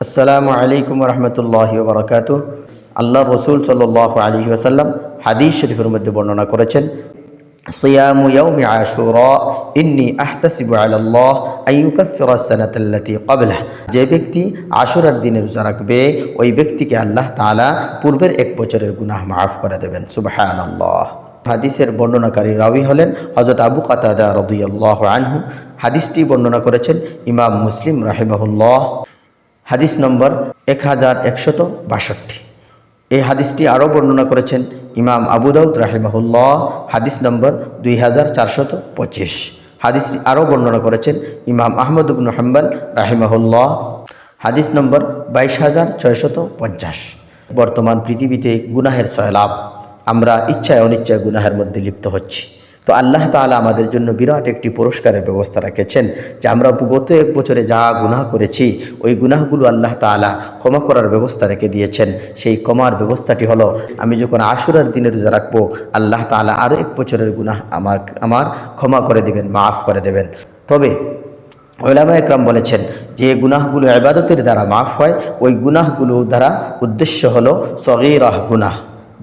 আসসালামু আলাইকুম রহমতুল্লাহ বরকাত আল্লাহ রসুল সাল্লাহ আলী ওসাল্লাম হাদিস শরীফের মধ্যে বর্ণনা করেছেন صيام يوم عاشوراء إني أحتسب على الله أن يكفر السنة التي قبله যে ব্যক্তি আশুরার দিনে রোজা রাখবে ওই ব্যক্তিকে আল্লাহ তাআলা পূর্বের এক বছরের গুনাহ মাফ করে দেবেন সুবহানাল্লাহ হাদিসের বর্ণনাকারী রাবি হলেন হজরত আবু কাতাদা রদিয়াল্লাহ আনহু হাদিসটি বর্ণনা করেছেন ইমাম মুসলিম রাহিমাহুল্লাহ হাদিস নম্বর এক হাজার একশত বাষট্টি। এই হাদিসটি আরও বর্ণনা করেছেন ইমাম আবু দাউদ রাহিমাহুল্লাহ, হাদিস নম্বর দুই হাজার চারশত পঁচিশ। হাদিসটি আরও বর্ণনা করেছেন ইমাম আহমদ ইবনু হাম্বাল রাহিমাহুল্লাহ, হাদিস নম্বর বাইশ হাজার ছয়শত পঞ্চাশ। বর্তমান পৃথিবীতে গুনাহের সয়লাভ আমরা ইচ্ছায় অনিচ্ছায় গুনাহের মধ্যে লিপ্ত হচ্ছি। তো আল্লাহ তাআলা আমাদের জন্য বিরাট একটি পুরস্কারের ব্যবস্থা রেখেছেন যে আমরা গত এক বছরে যা গুনাহ করেছি, ওই গুনাহগুলো আল্লাহ তাআলা ক্ষমা করার ব্যবস্থা রেখে দিয়েছেন। সেই ক্ষমার ব্যবস্থাটি হলো, আমি যখন আশুরার দিনে রোজা রাখব, আল্লাহ তাআলা আরও এক বছরের গুনাহ আমার আমার ক্ষমা করে দেবেন, মাফ করে দেবেন। তবে ওলামা একরাম বলেছেন যে গুনাহগুলো আবাদতের দ্বারা মাফ হয়, ওই গুনাহগুলো দ্বারা উদ্দেশ্য হলো সগিরাহ গুনাহ।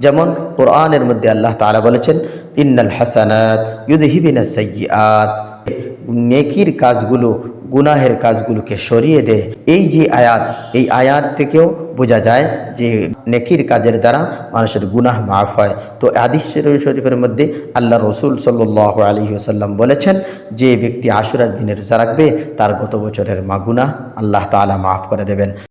যেমন কোরআনের মধ্যে আল্লাহ তাআলা বলেছেন ইন্নাল হাসানাত ইউদহিবিনা সাইয়্যাত নেকির কাজগুলো, গুনাহের কাজগুলোকে সরিয়ে দেয় এই যে আয়াত, এই আয়াত থেকেও বোঝা যায় যে নেকির কাজের দ্বারা মানুষের গুনাহ মাফ হয়। তো আদিস শরীফের মধ্যে আল্লাহ রসুল সাল্লাহ আলী ওসাল্লাম বলেছেন, যে ব্যক্তি আশুরার দিনের রোজা রাখবে, তার গত বছরের মা গুনাহ আল্লাহ তাআলা মাফ করে দেবেন।